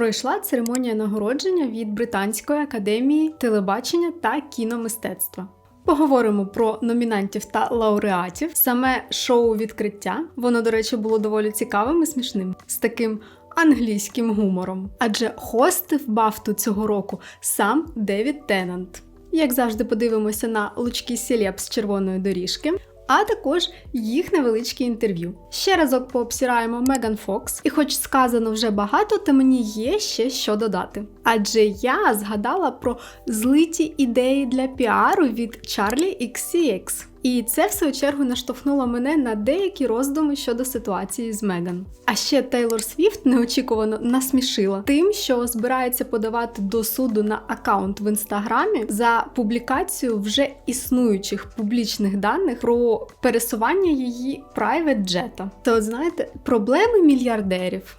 Пройшла церемонія нагородження від Британської академії телебачення та кіномистецтва. Поговоримо про номінантів та лауреатів. Саме шоу відкриття. Воно, до речі, було доволі цікавим і смішним з таким англійським гумором. Адже хостив бафту цього року сам Девід Теннант. Як завжди, подивимося на лучки селеб з червоної доріжки. А також їх невеличке інтерв'ю. Ще разок пообсіраємо Меган Фокс, і хоч сказано вже багато, то мені є ще що додати. Адже я згадала про злиті ідеї для піару від Charlie XCX. І це, в свою чергу, наштовхнуло мене на деякі роздуми щодо ситуації з Меган. А ще Тейлор Свіфт неочікувано насмішила тим, що збирається подавати до суду на аккаунт в інстаграмі за публікацію вже існуючих публічних даних про пересування її private джета. То знаєте, проблеми мільярдерів.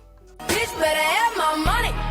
Bitch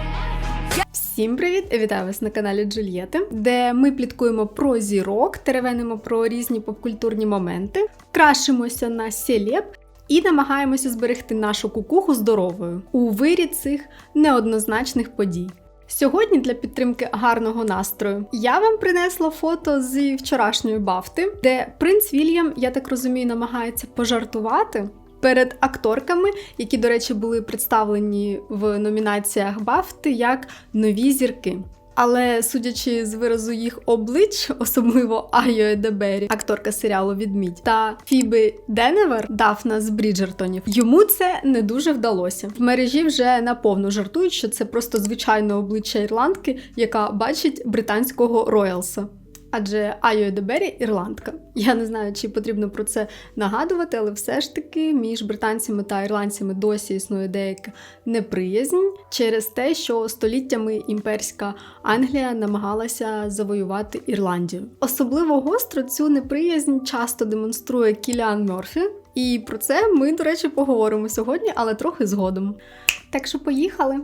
Всім привіт! Вітаю вас на каналі Джульєти, де ми пліткуємо про зірок, теревенимо про різні попкультурні моменти, крашимося на селеб і намагаємося зберегти нашу кукуху здоровою у вирі цих неоднозначних подій. Сьогодні для підтримки гарного настрою я вам принесла фото зі вчорашньої бафти, де принц Вільям, я так розумію, намагається пожартувати перед акторками, які, до речі, були представлені в номінаціях Бафти як нові зірки. Але судячи з виразу їх облич, особливо Айо Едебері, акторка серіалу Відмідь, та Фіби Деневер, Дафна з Бріджертонів, йому це не дуже вдалося. В мережі вже наповну жартують, що це просто звичайне обличчя ірландки, яка бачить британського роялса. Адже Айо Дебері ірландка. Я не знаю, чи потрібно про це нагадувати, але все ж таки між британцями та ірландцями досі існує деяка неприязнь через те, що століттями імперська Англія намагалася завоювати Ірландію. Особливо гостро цю неприязнь часто демонструє Кіліан Мерфі, і про це ми, до речі, поговоримо сьогодні, але трохи згодом. Так що поїхали.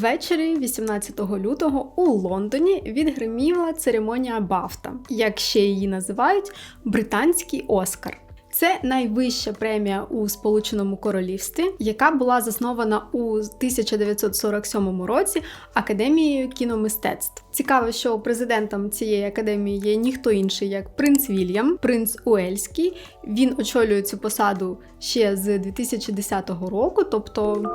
Ввечері 18 лютого у Лондоні відгриміла церемонія Бафта, як ще її називають британський Оскар. Це найвища премія у Сполученому Королівстві, яка була заснована у 1947 році Академією кіномистецтв. Цікаво, що президентом цієї академії є ніхто інший, як принц Вільям, принц Уельський. Він очолює цю посаду ще з 2010 року, тобто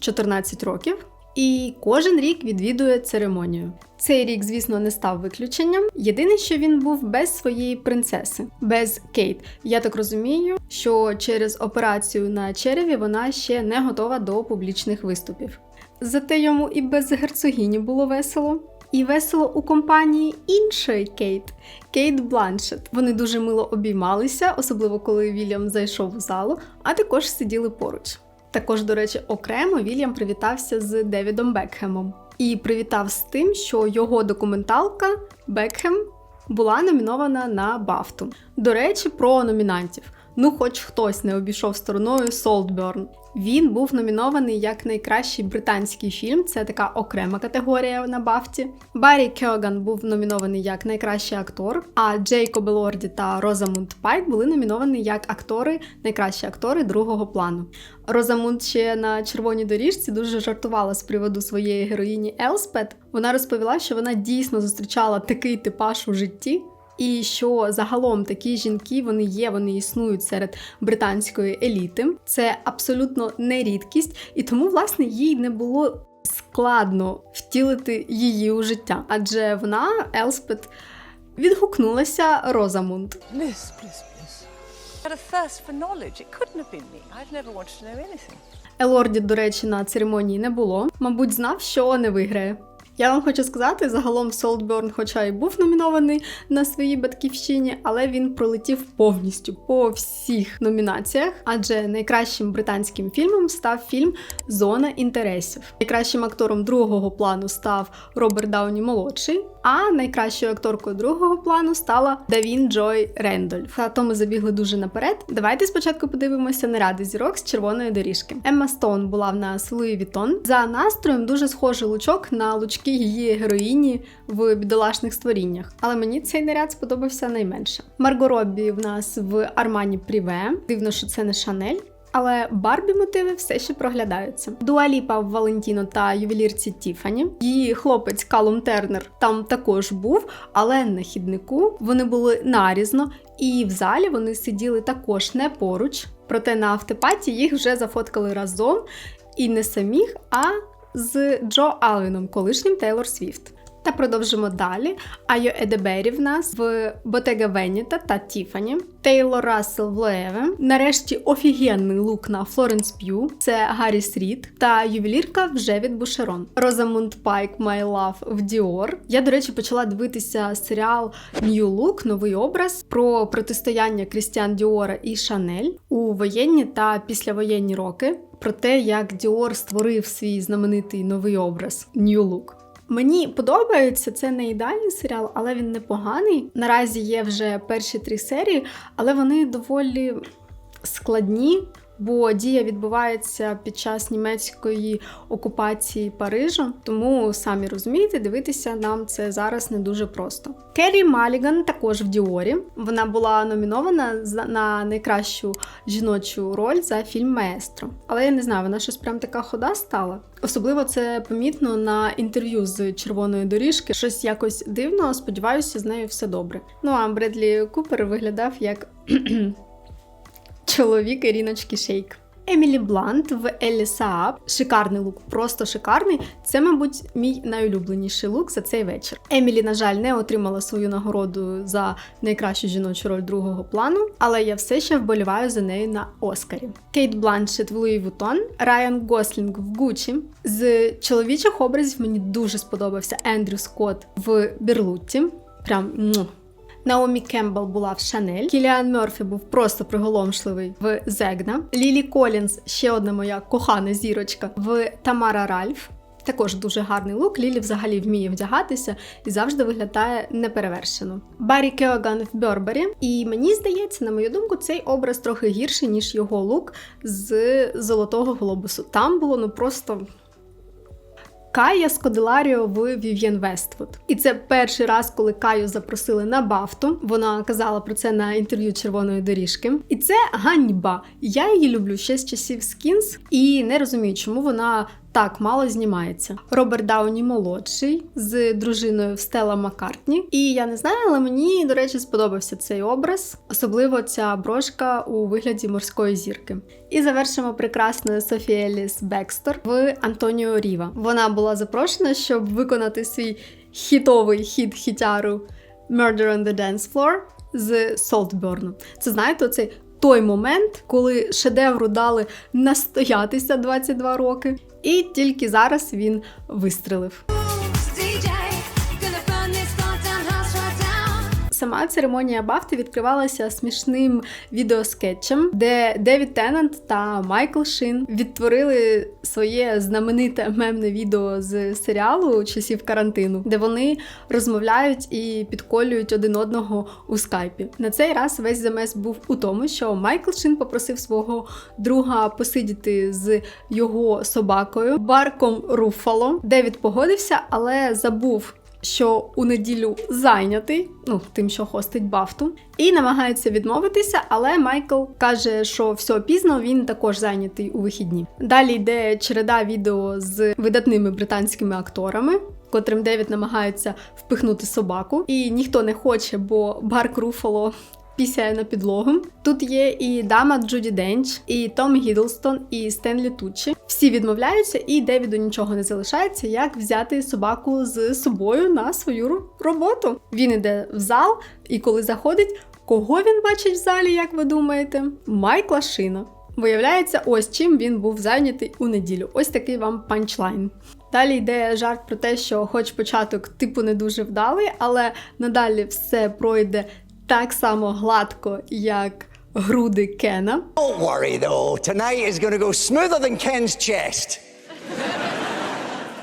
14 років. І кожен рік відвідує церемонію. Цей рік, звісно, не став виключенням. Єдине, що він був без своєї принцеси, без Кейт. Я так розумію, що через операцію на череві вона ще не готова до публічних виступів. Зате йому і без герцогині було весело. І весело у компанії іншої Кейт Кейт Бланшет. Вони дуже мило обіймалися, особливо коли Вільям зайшов у залу, а також сиділи поруч. Також, до речі, окремо Вільям привітався з Девідом Бекхемом і привітав з тим, що його документалка Бекхем була номінована на Бафту. До речі, про номінантів. Ну, хоч хтось не обійшов стороною Солтберн. Він був номінований як найкращий британський фільм, це така окрема категорія на Бафті. Баррі Кьоган був номінований як найкращий актор, а Джейкоб Елорді та Розамунд Пайк були номіновані як актори, найкращі актори другого плану. Розамунд ще на червоній доріжці дуже жартувала з приводу своєї героїні Елспет. Вона розповіла, що вона дійсно зустрічала такий типаж у житті. І що загалом такі жінки вони є, вони існують серед британської еліти. Це абсолютно не рідкість, і тому, власне, їй не було складно втілити її у життя, адже вона, Елспет, відгукнулася Розамунд. Please, please. Anything. Елорді, до речі, на церемонії не було. Мабуть, знав, що не виграє. Я вам хочу сказати, загалом Солдберн, хоча й був номінований на своїй батьківщині, але він пролетів повністю по всіх номінаціях, адже найкращим британським фільмом став фільм Зона інтересів. Найкращим актором другого плану став Роберт Дауні молодший. А найкращою акторкою другого плану стала Давін Джой Рендольф. А то ми забігли дуже наперед. Давайте спочатку подивимося наряди зірок з червоної доріжки. Емма Стоун була в нас Луї Вітон. За настроєм дуже схожий лучок на лучки її героїні в бідолашних створіннях. Але мені цей наряд сподобався найменше. Марго Роббі в нас в Армані Пріве. Дивно, що це не Шанель. Але Барбі мотиви все ще проглядаються. Дуаліпа в Валентіно та ювелірці Тіфані. Її хлопець Калум Тернер там також був, але на хіднику вони були нарізно, і в залі вони сиділи також не поруч. Проте на автопаті їх вже зафоткали разом і не самих, а з Джо Алвіном, колишнім Тейлор Свіфт. Та продовжимо далі. Айо Едебері в нас в Ботега Веніта та Тіфані, Тейлор Рассел в Лоеве. Нарешті офігенний лук на Флоренс П'ю. Це Гарріс Рід та ювелірка вже від Бушерон. Розамунд Пайк My Love в Діор. Я, до речі, почала дивитися серіал New Look, новий образ про протистояння Крістіан Діора і Шанель у воєнні та післявоєнні роки. Про те, як Діор створив свій знаменитий новий образ New Look. Мені подобається, це не ідеальний серіал, але він непоганий. Наразі є вже перші три серії, але вони доволі складні, бо дія відбувається під час німецької окупації Парижу. Тому самі розумієте, дивитися нам це зараз не дуже просто. Керрі Маліган також в Діорі. Вона була номінована на найкращу жіночу роль за фільм Маестро. Але я не знаю, вона щось прям така хода стала. Особливо це помітно на інтерв'ю з червоної доріжки. Щось якось дивно. Сподіваюся, з нею все добре. Ну а Бредлі Купер виглядав як чоловік Іріночки Шейк. Емілі Блант в Еллі Сааб. Шикарний лук, просто шикарний. Це, мабуть, мій найулюбленіший лук за цей вечір. Емілі, на жаль, не отримала свою нагороду за найкращу жіночу роль другого плану, але я все ще вболіваю за нею на Оскарі. Кейт Бланшет в Луї Вутон, Райан Гослінг в Гучі. З чоловічих образів мені дуже сподобався Ендрю Скотт в Бірлутті. Прям му. Наомі Кембл була в Шанель, Кіліан Мерфі був просто приголомшливий в Зегна. Лілі Колінз, ще одна моя кохана зірочка, в Тамара Ральф. Також дуже гарний лук. Лілі взагалі вміє вдягатися і завжди виглядає неперевершено. Баррі Кеоган в Бьорбері. І мені здається, на мою думку, цей образ трохи гірший, ніж його лук з Золотого Глобусу. Там було ну просто Кая Скоделаріо в Вів'єн Вествуд. І це перший раз, коли Каю запросили на Бафту. Вона казала про це на інтерв'ю червоної доріжки. І це ганьба. Я її люблю ще з часів Скінс і не розумію, чому вона. Так, мало знімається. Роберт Дауні молодший з дружиною Стелла Маккартні. І я не знаю, але мені, до речі, сподобався цей образ, особливо ця брошка у вигляді морської зірки. І завершимо прекрасною Софі Еліс Бекстор в Антоніо Ріва. Вона була запрошена, щоб виконати свій хітовий хіт хітяру Murder on the Dance Floor з Солтберну. Це знаєте, оцей той момент, коли шедевру дали настоятися 22 роки, і тільки зараз він вистрелив. Сама церемонія Бафти відкривалася смішним відеоскетчем, де Девід Теннант та Майкл Шин відтворили своє знамените мемне відео з серіалу часів карантину, де вони розмовляють і підколюють один одного у скайпі. На цей раз весь замес був у тому, що Майкл Шин попросив свого друга посидіти з його собакою Барком Руфало. Девід погодився, але забув що у неділю зайнятий, ну тим, що хостить Бафту, і намагається відмовитися, але Майкл каже, що все пізно він також зайнятий у вихідні. Далі йде череда відео з видатними британськими акторами. Котрим Девід намагається впихнути собаку, і ніхто не хоче, бо Барк Руфало пісяє на підлогу. Тут є і дама Джуді Денч, і Том Гідлстон, і Стенлі Тучі. Всі відмовляються, і Девіду нічого не залишається, як взяти собаку з собою на свою роботу. Він іде в зал, і коли заходить, кого він бачить в залі, як ви думаєте? Майкла Шина. Виявляється, ось чим він був зайнятий у неділю. Ось такий вам панчлайн. Далі йде жарт про те, що хоч початок типу не дуже вдалий, але надалі все пройде так само гладко, як груди Кена. Don't worry though, tonight is gonna go smoother than Ken's chest.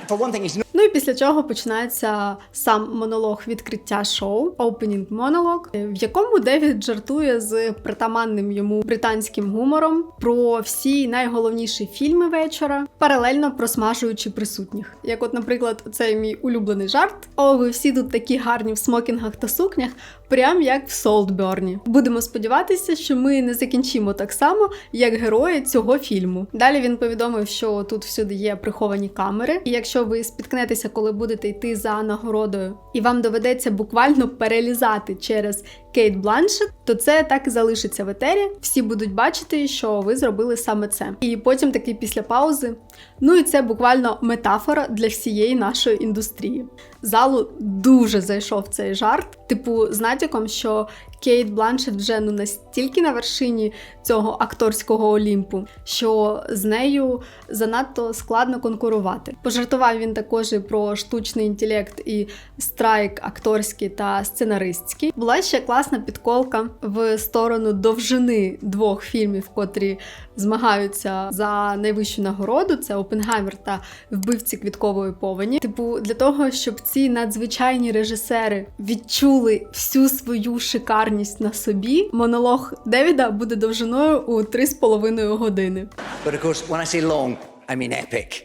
For one thing, he's. Ну і після чого починається сам монолог відкриття шоу, opening monologue, в якому Девід жартує з притаманним йому британським гумором про всі найголовніші фільми вечора, паралельно просмажуючи присутніх. Як, от, наприклад, цей мій улюблений жарт: О, ви всі тут такі гарні в смокінгах та сукнях, прям як в Солтберні. Будемо сподіватися, що ми не закінчимо так само, як герої цього фільму. Далі він повідомив, що тут всюди є приховані камери, і якщо ви спіткнетеся, коли будете йти за нагородою, і вам доведеться буквально перелізати через Кейт Бланшет, то це так і залишиться в етері. Всі будуть бачити, що ви зробили саме це. І потім такий після паузи. Ну і це буквально метафора для всієї нашої індустрії. Залу дуже зайшов цей жарт, типу, з натяком, що Кейт Бланшет вже ну настільки на вершині цього акторського олімпу, що з нею занадто складно конкурувати. Пожартував він також і про штучний інтелект і страйк акторський та сценаристський. Була ще класна підколка в сторону довжини двох фільмів, котрі змагаються за найвищу нагороду. Це Опенгаймер та вбивці квіткової повені. Типу, для того, щоб ці надзвичайні режисери відчули всю свою шикарність на собі, монолог Девіда буде довжиною у 3,5 години. But of course, when I say long, I mean epic.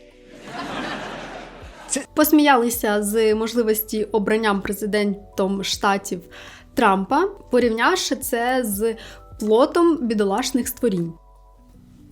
Посміялися з можливості обранням президентом штатів Трампа, порівнявши це з плотом бідолашних створінь.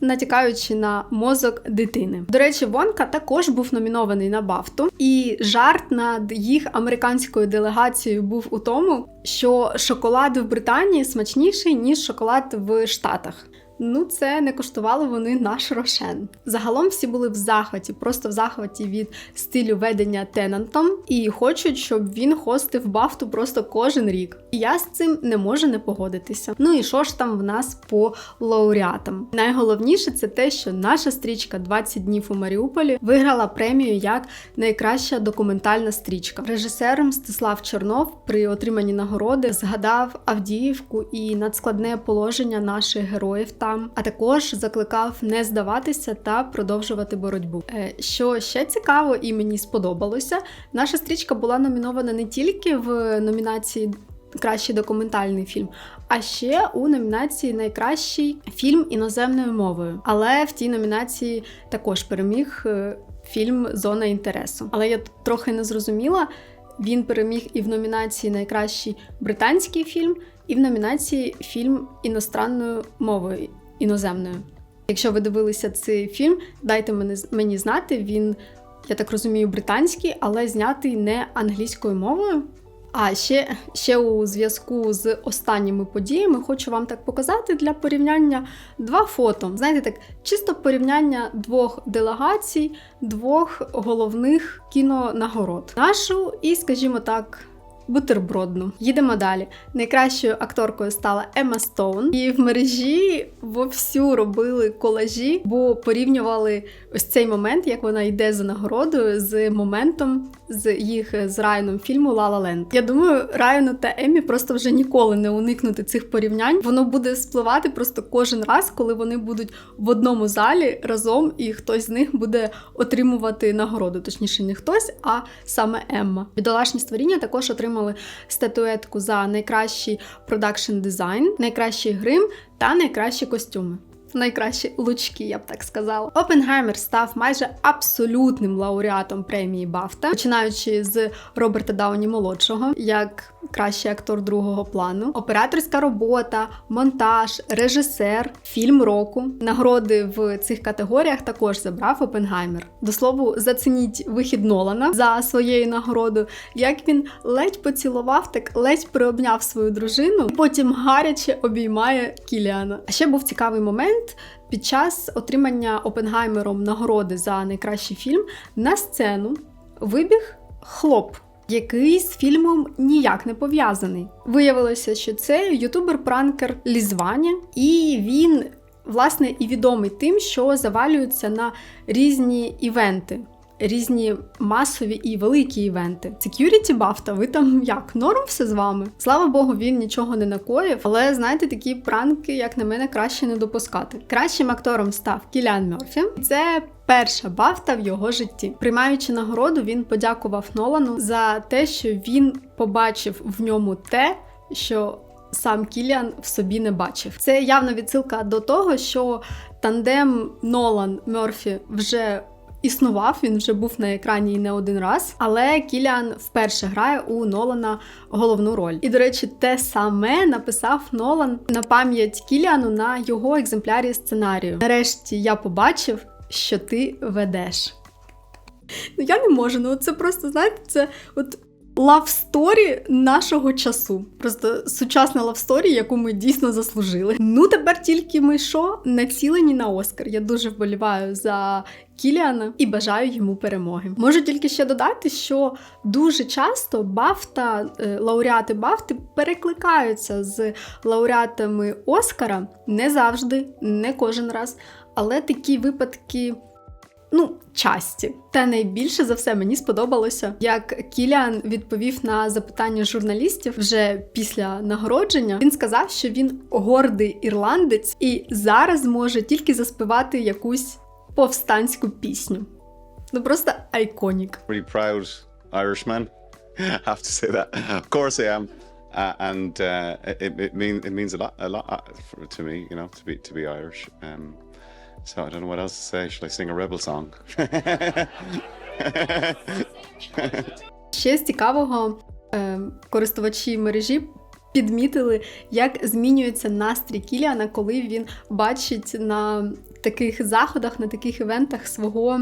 Натякаючи на мозок дитини. До речі, Вонка також був номінований на Бафту, і жарт над їх американською делегацією був у тому, що шоколад в Британії смачніший, ніж шоколад в Штатах. Ну, це не коштувало вони наш рошен. Загалом всі були в захваті, просто в захваті від стилю ведення Тенантом, і хочуть, щоб він хостив бафту просто кожен рік. І я з цим не можу не погодитися. Ну і що ж там в нас по лауреатам? Найголовніше це те, що наша стрічка «20 днів у Маріуполі виграла премію як найкраща документальна стрічка. Режисер Мстислав Чорнов при отриманні нагороди згадав Авдіївку і надскладне положення наших героїв там, а також закликав не здаватися та продовжувати боротьбу. Е, Що ще цікаво і мені сподобалося, наша стрічка була номінована не тільки в номінації. Кращий документальний фільм, а ще у номінації Найкращий фільм іноземною мовою. Але в тій номінації також переміг е, фільм Зона інтересу. Але я трохи не зрозуміла. Він переміг і в номінації Найкращий британський фільм, і в номінації фільм іностранною мовою іноземною. Якщо ви дивилися цей фільм, дайте мені, знати. Він, я так розумію, британський, але знятий не англійською мовою. А ще, ще у зв'язку з останніми подіями хочу вам так показати для порівняння два фото. Знаєте, так чисто порівняння двох делегацій, двох головних кінонагород. Нашу і, скажімо так. Бутербродну. Їдемо далі. Найкращою акторкою стала Емма Стоун, і в мережі вовсю робили колажі, бо порівнювали ось цей момент, як вона йде за нагородою, з моментом з їх з Райаном фільму «Ла Ла Ленд». Я думаю, Райану та Еммі просто вже ніколи не уникнути цих порівнянь. Воно буде спливати просто кожен раз, коли вони будуть в одному залі разом, і хтось з них буде отримувати нагороду. Точніше, не хтось, а саме Емма. Бідолашні створіння також отримали статуетку за найкращий продакшн дизайн, найкращий грим та найкращі костюми. Найкращі лучки, я б так сказала. Опенгаймер став майже абсолютним лауреатом премії Бафта, починаючи з Роберта Дауні молодшого як кращий актор другого плану, операторська робота, монтаж, режисер, фільм року. Нагороди в цих категоріях також забрав Опенгаймер. До слову, зацініть вихід Нолана за своєю нагородою, як він ледь поцілував, так ледь приобняв свою дружину, потім гаряче обіймає Кіліана. А ще був цікавий момент. Під час отримання Опенгаймером нагороди за найкращий фільм на сцену вибіг хлоп, який з фільмом ніяк не пов'язаний. Виявилося, що це ютубер-пранкер Лізваня, і він, власне, і відомий тим, що завалюється на різні івенти. Різні масові і великі івенти. Security BAFTA, ви там як? Норм все з вами? Слава Богу, він нічого не накоїв, але знаєте, такі пранки, як на мене, краще не допускати. Кращим актором став Кіліан Мерфі. Це перша бафта в його житті. Приймаючи нагороду, він подякував Нолану за те, що він побачив в ньому те, що сам Кіліан в собі не бачив. Це явна відсилка до того, що тандем Нолан Мерфі вже. Існував, він вже був на екрані не один раз, але Кіліан вперше грає у Нолана головну роль. І, до речі, те саме написав Нолан на пам'ять Кіліану на його екземплярі сценарію. Нарешті я побачив, що ти ведеш. Ну я не можу. Ну це просто знаєте, це от лавсторі нашого часу. Просто сучасна лавсторі, яку ми дійсно заслужили. Ну тепер тільки ми що націлені на Оскар. Я дуже вболіваю за Кіліана і бажаю йому перемоги. Можу тільки ще додати, що дуже часто Бафта, е, лауреати Бафти перекликаються з лауреатами Оскара не завжди, не кожен раз, але такі випадки. Ну, часті. Та найбільше за все мені сподобалося, як Кіліан відповів на запитання журналістів вже після нагородження. Він сказав, що він гордий ірландець і зараз може тільки заспівати якусь повстанську пісню. Ну просто айконік. pretty proud Irishman. I have to say that. Of course I am, uh, and uh, it, it mean it means a lot, a lot uh, to me, you know, to be to be Irish. Um, so I don't know what else to say. Shall I sing a rebel song? Ще з цікавого е, користувачі мережі підмітили, як змінюється настрій Кіліана, коли він бачить на таких заходах, на таких івентах свого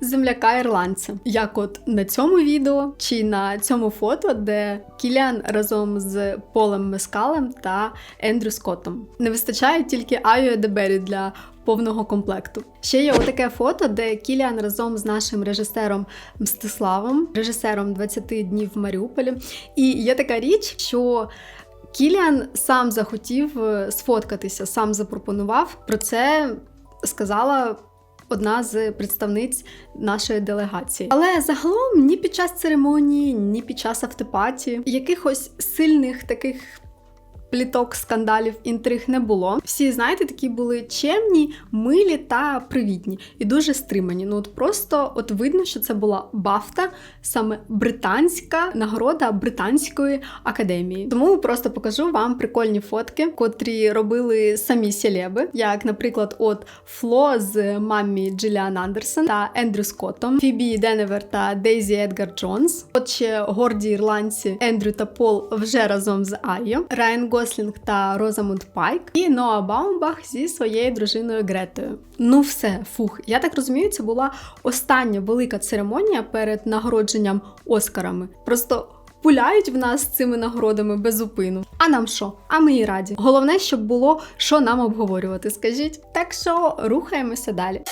земляка-ірландця. Як от на цьому відео чи на цьому фото, де Кіліан разом з Полем Мескалем та Ендрю Скоттом. Не вистачає тільки Айо Дебері для повного комплекту. Ще є отаке фото, де Кіліан разом з нашим режисером Мстиславом, режисером 20 днів в Маріуполі. І є така річ, що Кіліан сам захотів е, сфоткатися, сам запропонував. Про це сказала. Одна з представниць нашої делегації. Але загалом ні під час церемонії, ні під час автопатії якихось сильних таких пліток, скандалів, інтриг не було. Всі, знаєте, такі були чемні, милі та привітні і дуже стримані. Ну от просто от видно, що це була Бафта, саме британська нагорода британської академії. Тому просто покажу вам прикольні фотки, котрі робили самі селеби, як, наприклад, от Фло з мамі Джиліан Андерсон та Ендрю Скоттом, Фібі Деневер та Дейзі Едгар Джонс. От ще горді ірландці Ендрю та Пол вже разом з Айо, Райан Гослінг та Розамунд Пайк, і Ноа Баумбах зі своєю дружиною Гретою. Ну все, фух. Я так розумію, це була остання велика церемонія перед нагородженням Оскарами. Просто пуляють в нас цими нагородами без зупину. А нам що? А ми і раді. Головне, щоб було що нам обговорювати, скажіть. Так що рухаємося далі.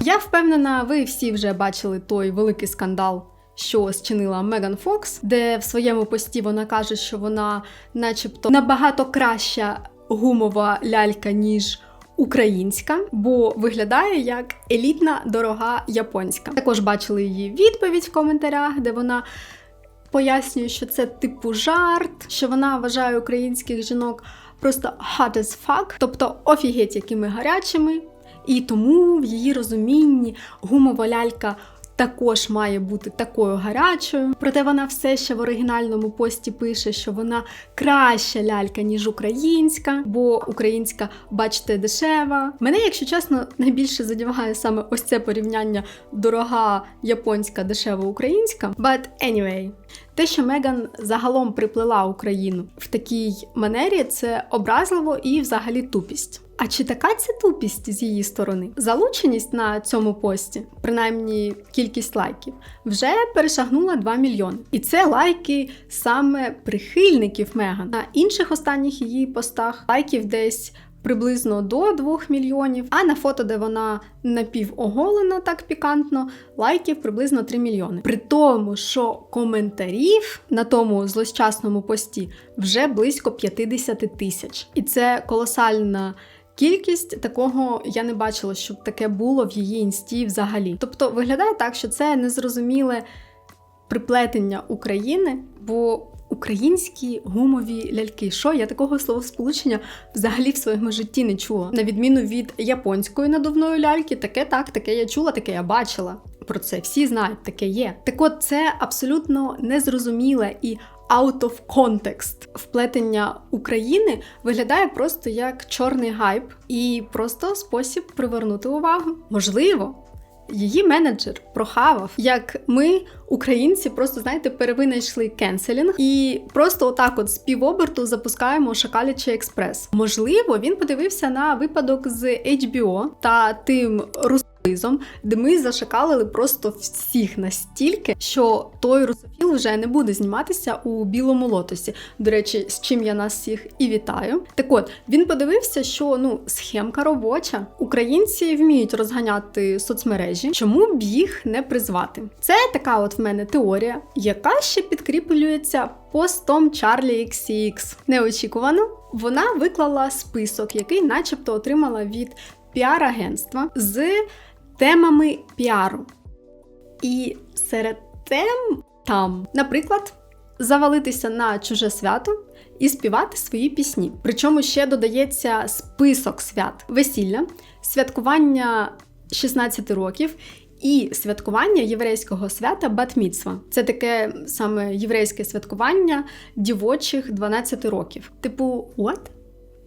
Я впевнена, ви всі вже бачили той великий скандал, що зчинила Меган Фокс, де в своєму пості вона каже, що вона, начебто, набагато краща гумова лялька, ніж українська, бо виглядає як елітна дорога японська. Також бачили її відповідь в коментарях, де вона. Пояснює, що це типу жарт, що вона вважає українських жінок просто hot as fuck, тобто офігеть якими гарячими, і тому в її розумінні гумова лялька також має бути такою гарячою. Проте вона все ще в оригінальному пості пише, що вона краща лялька, ніж українська, бо українська, бачите, дешева. Мене, якщо чесно, найбільше задіває саме ось це порівняння дорога японська, дешева українська. But anyway, те, що Меган загалом приплела Україну в такій манері, це образливо і взагалі тупість. А чи така це тупість з її сторони? Залученість на цьому пості, принаймні кількість лайків, вже перешагнула 2 мільйони. І це лайки саме прихильників Меган. На інших останніх її постах лайків десь. Приблизно до 2 мільйонів, а на фото, де вона напівоголена так пікантно, лайків приблизно 3 мільйони. При тому, що коментарів на тому злощасному пості вже близько 50 тисяч. І це колосальна Кількість такого я не бачила, щоб таке було в її інсті взагалі. Тобто виглядає так, що це незрозуміле приплетення України, бо українські гумові ляльки. Що я такого словосполучення взагалі в своєму житті не чула. На відміну від японської надувної ляльки, таке так, таке я чула, таке я бачила. Про це всі знають, таке є. Так от це абсолютно незрозуміле і out of context. Вплетення України виглядає просто як чорний гайп і просто спосіб привернути увагу. Можливо, її менеджер прохавав, як ми, українці, просто знаєте, перевинайшли кенселінг і просто отак, от з півоберту запускаємо Шакалячий експрес. Можливо, він подивився на випадок з HBO та тим русизом, де ми зашакалили просто всіх настільки, що той русофіл вже не буде зніматися у білому лотосі. До речі, з чим я нас всіх і вітаю. Так от він подивився, що ну схемка робоча. Українці вміють розганяти соцмережі. Чому б їх не призвати? Це така от в мене теорія, яка ще підкріплюється постом Чарлі XCX. Неочікувано вона виклала список, який, начебто, отримала від піар-агентства з темами піару. І серед тем там, наприклад, завалитися на чуже свято і співати свої пісні. Причому ще додається список свят: весілля, святкування 16 років. І святкування єврейського свята Батміцва. Це таке саме єврейське святкування дівочих 12 років. Типу, what?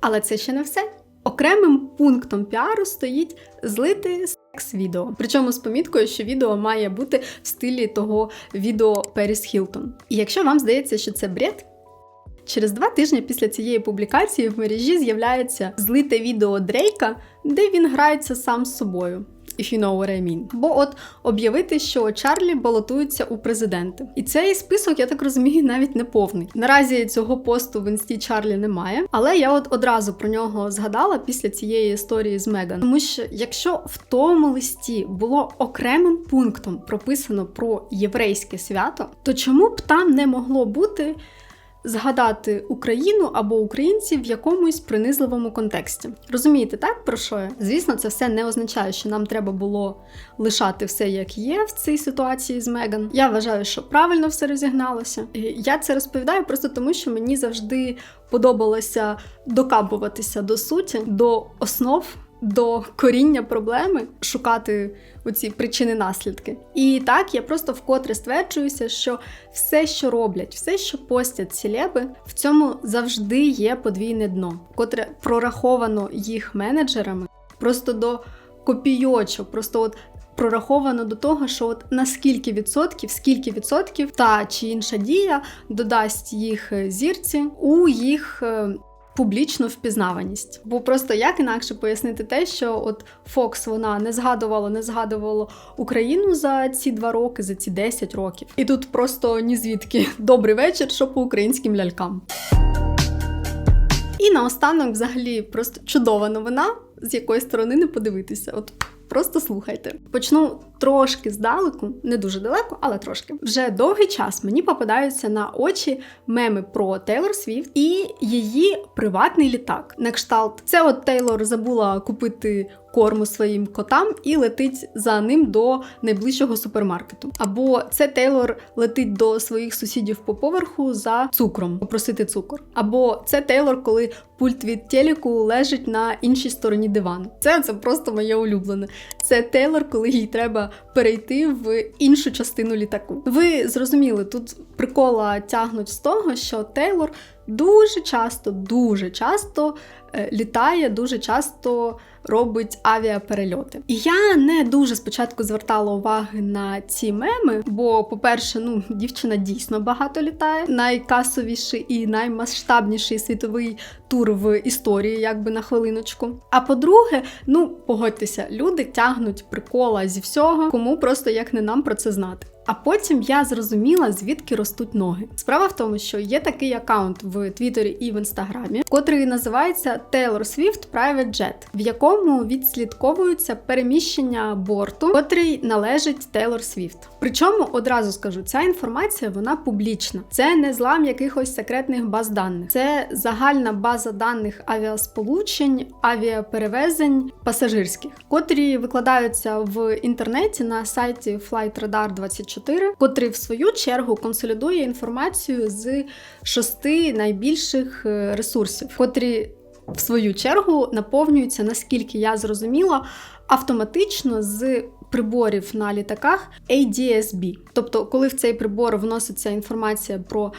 Але це ще не все. Окремим пунктом піару стоїть злити секс-відео. Причому з поміткою, що відео має бути в стилі того відео Періс Хілтон. І якщо вам здається, що це бред, через два тижні після цієї публікації в мережі з'являється злите відео Дрейка, де він грається сам з собою. If you know what I mean. Бо от об'явити, що Чарлі балотується у президенти. І цей список, я так розумію, навіть не повний. Наразі цього посту в інсті Чарлі немає, але я от одразу про нього згадала після цієї історії з Меган. Тому що якщо в тому листі було окремим пунктом прописано про єврейське свято, то чому б там не могло бути згадати Україну або українців в якомусь принизливому контексті. Розумієте, так про що я? Звісно, це все не означає, що нам треба було лишати все як є в цій ситуації з Меган. Я вважаю, що правильно все розігналося. Я це розповідаю просто тому, що мені завжди подобалося докапуватися до суті, до основ. До коріння проблеми шукати оці причини наслідки. І так я просто вкотре стверджуюся, що все, що роблять, все, що постять селеби, в цьому завжди є подвійне дно, котре прораховано їх менеджерами просто до копійочок, просто от. Прораховано до того, що от на скільки відсотків, скільки відсотків та чи інша дія додасть їх е, зірці у їх е, публічну впізнаваність. Бо просто як інакше пояснити те, що от Фокс вона не згадувала, не згадувала Україну за ці два роки, за ці 10 років. І тут просто ні звідки добрий вечір, що по українським лялькам. І наостанок, взагалі, просто чудова новина, з якої сторони не подивитися. От Просто слухайте. Почну трошки здалеку, не дуже далеко, але трошки. Вже довгий час мені попадаються на очі меми про Тейлор Свіфт і її приватний літак. На кшталт, це от Тейлор забула купити корму своїм котам і летить за ним до найближчого супермаркету. Або це Тейлор летить до своїх сусідів по поверху за цукром, попросити цукор. Або це Тейлор, коли пульт від телеку лежить на іншій стороні дивану. Це, це просто моє улюблене. Це Тейлор, коли їй треба перейти в іншу частину літаку. Ви зрозуміли, тут прикола тягнуть з того, що Тейлор дуже часто, дуже часто е, літає, дуже часто робить авіаперельоти. І я не дуже спочатку звертала уваги на ці меми, бо, по-перше, ну, дівчина дійсно багато літає. Найкасовіший і наймасштабніший світовий тур в історії, якби на хвилиночку. А по-друге, ну погодьтеся, люди тягнуть прикола зі всього, кому просто як не нам про це знати. А потім я зрозуміла, звідки ростуть ноги. Справа в тому, що є такий аккаунт в Твіттері і в Інстаграмі, котрий називається Taylor Swift Private Jet, в якому відслідковуються переміщення борту, котрий належить Taylor Swift. Причому одразу скажу, ця інформація вона публічна. Це не злам якихось секретних баз даних, це загальна база даних авіасполучень, авіаперевезень пасажирських, котрі викладаються в інтернеті на сайті FlightRadar24, котрий в свою чергу консолідує інформацію з шести найбільших е, ресурсів, котрі в свою чергу наповнюються, наскільки я зрозуміла, автоматично з приборів на літаках ADS-B. Тобто, коли в цей прибор вноситься інформація про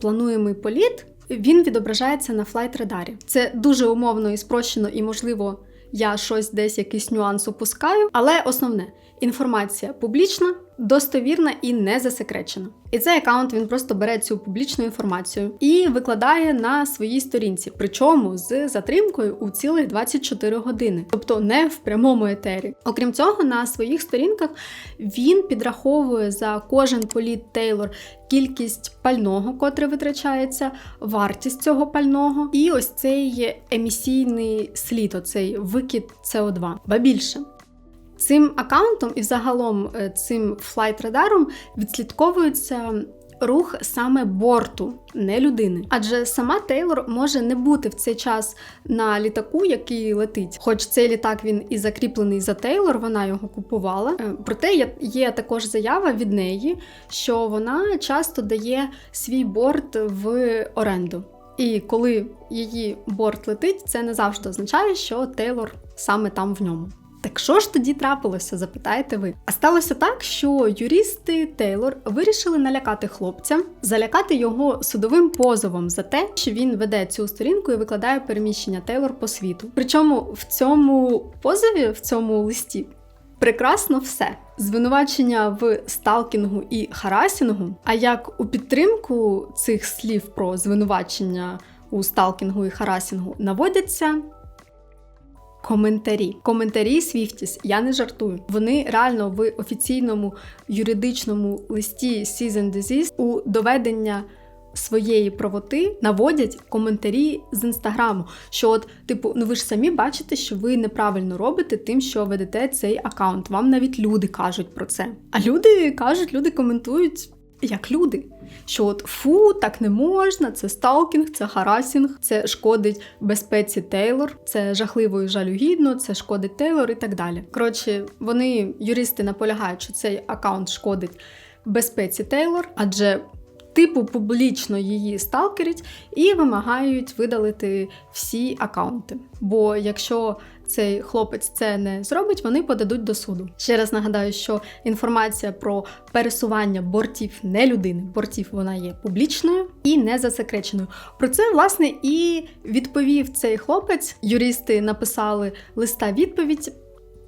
плануємий політ, він відображається на флайт-радарі. Це дуже умовно і спрощено, і можливо, я щось десь якийсь нюанс опускаю, але основне інформація публічна, достовірна і не засекречена. І цей аккаунт він просто бере цю публічну інформацію і викладає на своїй сторінці, причому з затримкою у цілих 24 години, тобто не в прямому етері. Окрім цього, на своїх сторінках він підраховує за кожен політ Тейлор кількість пального, котре витрачається, вартість цього пального, і ось цей емісійний слід, оцей викид СО2. Ба більше. Цим аккаунтом і загалом е, цим флайт-радаром відслідковується рух саме борту, не людини. Адже сама Тейлор може не бути в цей час на літаку, який летить. Хоч цей літак він і закріплений за Тейлор, вона його купувала. Е, Проте є- є також заява від неї, що вона часто дає свій борт в оренду. І коли її борт летить, це не завжди означає, що Тейлор саме там в ньому. Так що ж тоді трапилося, запитаєте ви? А сталося так, що юристи Тейлор вирішили налякати хлопця, залякати його судовим позовом за те, що він веде цю сторінку і викладає переміщення Тейлор по світу. Причому в цьому позові, в цьому листі, прекрасно все. Звинувачення в сталкінгу і харасінгу. А як у підтримку цих слів про звинувачення у сталкінгу і харасінгу наводяться коментарі. Коментарі Свіфтіс, я не жартую. Вони реально в офіційному юридичному листі Season Disease у доведення своєї правоти наводять коментарі з інстаграму. Що, от, типу, ну ви ж самі бачите, що ви неправильно робите тим, що ведете цей аккаунт. Вам навіть люди кажуть про це. А люди кажуть, люди коментують. Як люди, що от фу, так не можна, це сталкінг, це харасінг, це шкодить безпеці Тейлор, це жахливо і жалюгідно, це шкодить Тейлор і так далі. Коротше, вони, юристи, наполягають, що цей аккаунт шкодить безпеці Тейлор, адже типу публічно її сталкерять і вимагають видалити всі аккаунти. Бо якщо цей хлопець це не зробить, вони подадуть до суду. Ще раз нагадаю, що інформація про пересування бортів не людини, бортів вона є публічною і не засекреченою. Про це власне і відповів цей хлопець. Юристи написали листа відповідь.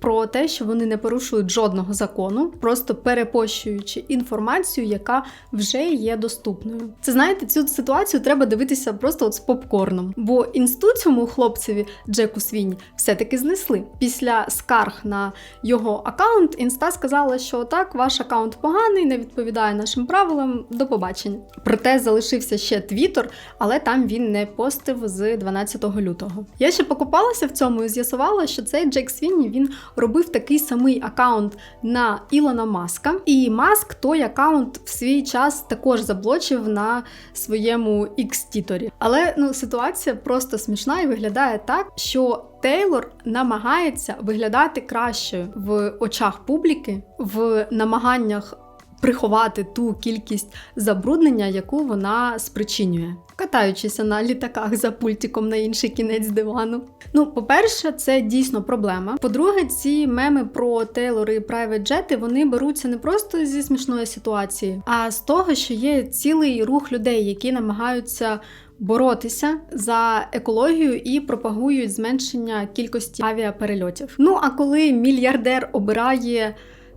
Про те, що вони не порушують жодного закону, просто перепощуючи інформацію, яка вже є доступною. Це знаєте, цю ситуацію треба дивитися просто от з попкорном. Бо інсту цьому хлопцеві Джеку Свіні все-таки знесли. Після скарг на його аккаунт інста сказала, що так, ваш аккаунт поганий, не відповідає нашим правилам. До побачення. Проте залишився ще Твіттер, але там він не постив з 12 лютого. Я ще покупалася в цьому і з'ясувала, що цей Джек Свінні він робив такий самий аккаунт на Ілона Маска, і Маск той аккаунт в свій час також заблочив на своєму X-тіторі. Але ну ситуація просто смішна і виглядає так, що Тейлор намагається виглядати краще в очах публіки, в намаганнях приховати ту кількість забруднення, яку вона спричинює, катаючися на літаках за пультиком на інший кінець дивану. Ну, по-перше, це дійсно проблема. По-друге, ці меми про Тейлор і Jet, вони беруться не просто зі смішної ситуації, а з того, що є цілий рух людей, які намагаються. Боротися за екологію і пропагують зменшення кількості авіаперельотів. Ну а коли мільярдер обирає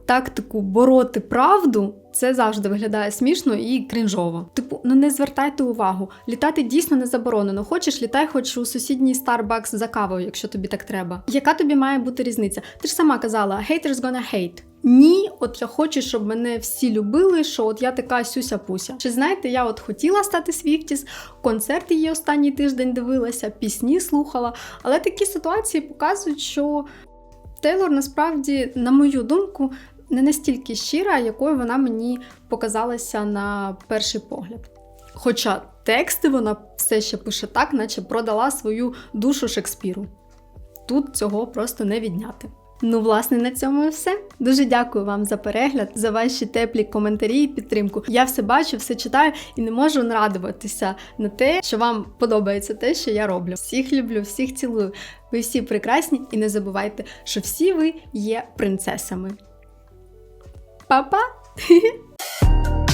тактику бороти правду, це завжди виглядає смішно і крінжово. Типу, ну не звертайте увагу. Літати дійсно не заборонено. Хочеш, літай, хоч у сусідній Starbucks за кавою, якщо тобі так треба. Яка тобі має бути різниця? Ти ж сама казала, haters gonna hate. Ні, от я хочу, щоб мене всі любили, що от я така сюся-пуся. Чи знаєте, я от хотіла стати Свіфтіс, концерти її останній тиждень дивилася, пісні слухала, але такі ситуації показують, що Тейлор насправді, на мою думку, не настільки щира, якою вона мені показалася на перший погляд. Хоча тексти вона все ще пише так, наче продала свою душу Шекспіру. Тут цього просто не відняти. Ну, власне, на цьому і все. Дуже дякую вам за перегляд, за ваші теплі коментарі і підтримку. Я все бачу, все читаю і не можу нарадуватися на те, що вам подобається те, що я роблю. Всіх люблю, всіх цілую. Ви всі прекрасні і не забувайте, що всі ви є принцесами. Па-па!